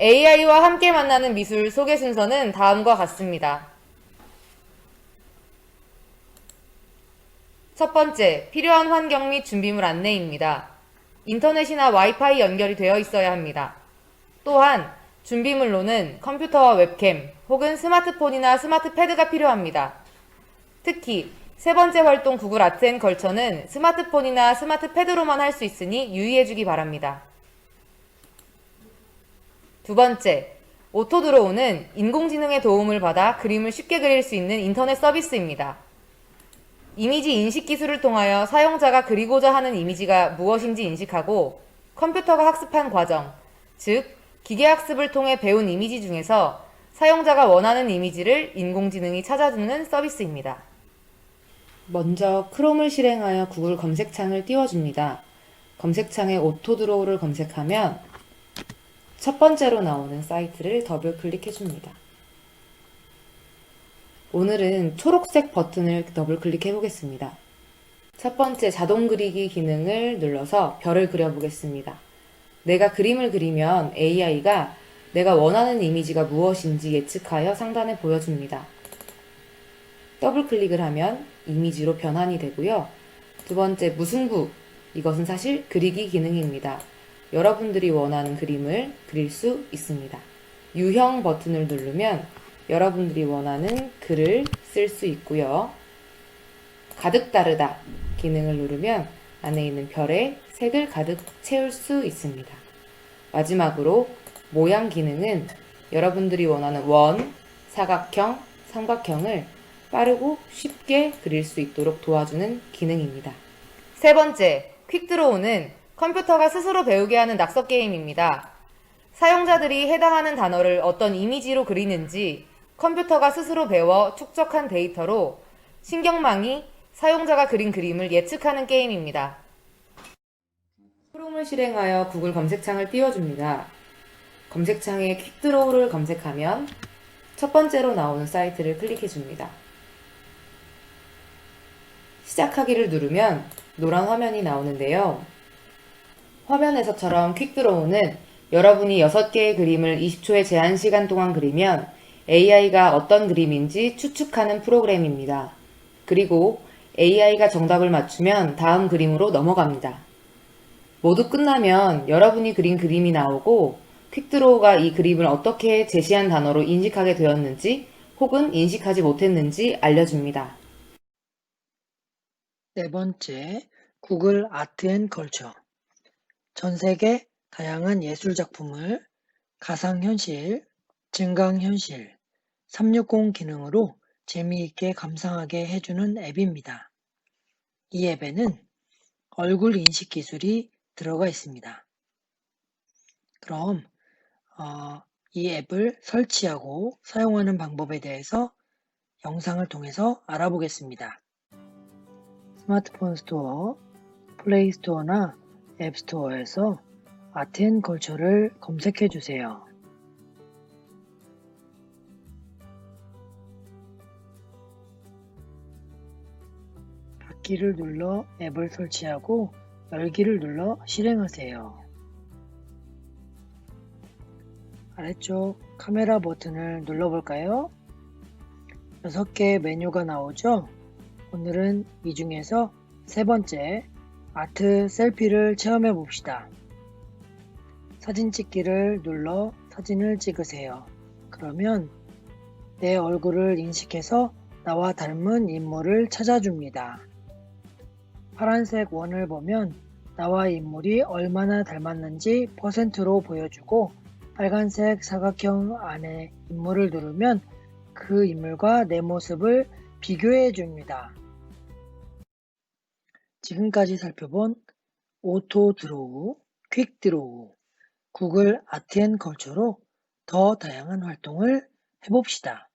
AI와 함께 만나는 미술 소개 순서는 다음과 같습니다. 첫 번째, 필요한 환경 및 준비물 안내입니다. 인터넷이나 와이파이 연결이 되어 있어야 합니다. 또한 준비물로는 컴퓨터와 웹캠 혹은 스마트폰이나 스마트 패드가 필요합니다. 특히 세 번째 활동 구글 아트 앤 걸처는 스마트폰이나 스마트 패드로만 할 수 있으니 유의해주기 바랍니다. 두 번째, 오토 드로우는 인공지능의 도움을 받아 그림을 쉽게 그릴 수 있는 인터넷 서비스입니다. 이미지 인식 기술을 통하여 사용자가 그리고자 하는 이미지가 무엇인지 인식하고 컴퓨터가 학습한 과정, 즉, 기계학습을 통해 배운 이미지 중에서 사용자가 원하는 이미지를 인공지능이 찾아주는 서비스입니다. 먼저 크롬을 실행하여 구글 검색창을 띄워줍니다. 검색창에 오토 드로우를 검색하면 첫 번째로 나오는 사이트를 더블 클릭해 줍니다. 오늘은 초록색 버튼을 더블 클릭해 보겠습니다. 첫 번째 자동 그리기 기능을 눌러서 별을 그려 보겠습니다. 내가 그림을 그리면 AI가 내가 원하는 이미지가 무엇인지 예측하여 상단에 보여줍니다. 더블 클릭을 하면 이미지로 변환이 되고요. 두 번째 무승부. 이것은 사실 그리기 기능입니다. 여러분들이 원하는 그림을 그릴 수 있습니다. 유형 버튼을 누르면 여러분들이 원하는 글을 쓸 수 있고요. 가득 따르다 기능을 누르면 안에 있는 별에 색을 가득 채울 수 있습니다. 마지막으로 모양 기능은 여러분들이 원하는 원, 사각형, 삼각형을 빠르고 쉽게 그릴 수 있도록 도와주는 기능입니다. 세 번째, 퀵드로우는 컴퓨터가 스스로 배우게 하는 낙서 게임입니다. 사용자들이 해당하는 단어를 어떤 이미지로 그리는지 컴퓨터가 스스로 배워 축적한 데이터로 신경망이 사용자가 그린 그림을 예측하는 게임입니다. 크롬을 실행하여 구글 검색창을 띄워줍니다. 검색창에 퀵드로우를 검색하면 첫 번째로 나오는 사이트를 클릭해줍니다. 시작하기를 누르면 노란 화면이 나오는데요. 화면에서처럼 퀵드로우는 여러분이 6개의 그림을 20초의 제한 시간 동안 그리면 AI가 어떤 그림인지 추측하는 프로그램입니다. 그리고 AI가 정답을 맞추면 다음 그림으로 넘어갑니다. 모두 끝나면 여러분이 그린 그림이 나오고 퀵드로우가 이 그림을 어떻게 제시한 단어로 인식하게 되었는지 혹은 인식하지 못했는지 알려줍니다. 네 번째, 구글 아트 앤 걸처. 전 세계 다양한 예술 작품을 가상현실, 증강현실, 360 기능으로 재미있게 감상하게 해주는 앱입니다. 이 앱에는 얼굴 인식 기술이 들어가 있습니다. 그럼 어, 이 앱을 설치하고 사용하는 방법에 대해서 영상을 통해서 알아보겠습니다. 스마트폰 스토어, 플레이 스토어나 앱 스토어에서 아트앤걸처를 검색해 주세요. 받기를 눌러 앱을 설치하고 열기를 눌러 실행하세요. 아래쪽 카메라 버튼을 눌러볼까요? 6개의 메뉴가 나오죠? 오늘은 이 중에서 세 번째 아트 셀피를 체험해 봅시다. 사진 찍기를 눌러 사진을 찍으세요. 그러면 내 얼굴을 인식해서 나와 닮은 인물을 찾아줍니다. 파란색 원을 보면 나와 인물이 얼마나 닮았는지 퍼센트로 보여주고 빨간색 사각형 안에 인물을 누르면 그 인물과 내 모습을 비교해 줍니다. 지금까지 살펴본 오토 드로우, 퀵 드로우, 구글 아트 앤 걸처로 더 다양한 활동을 해봅시다.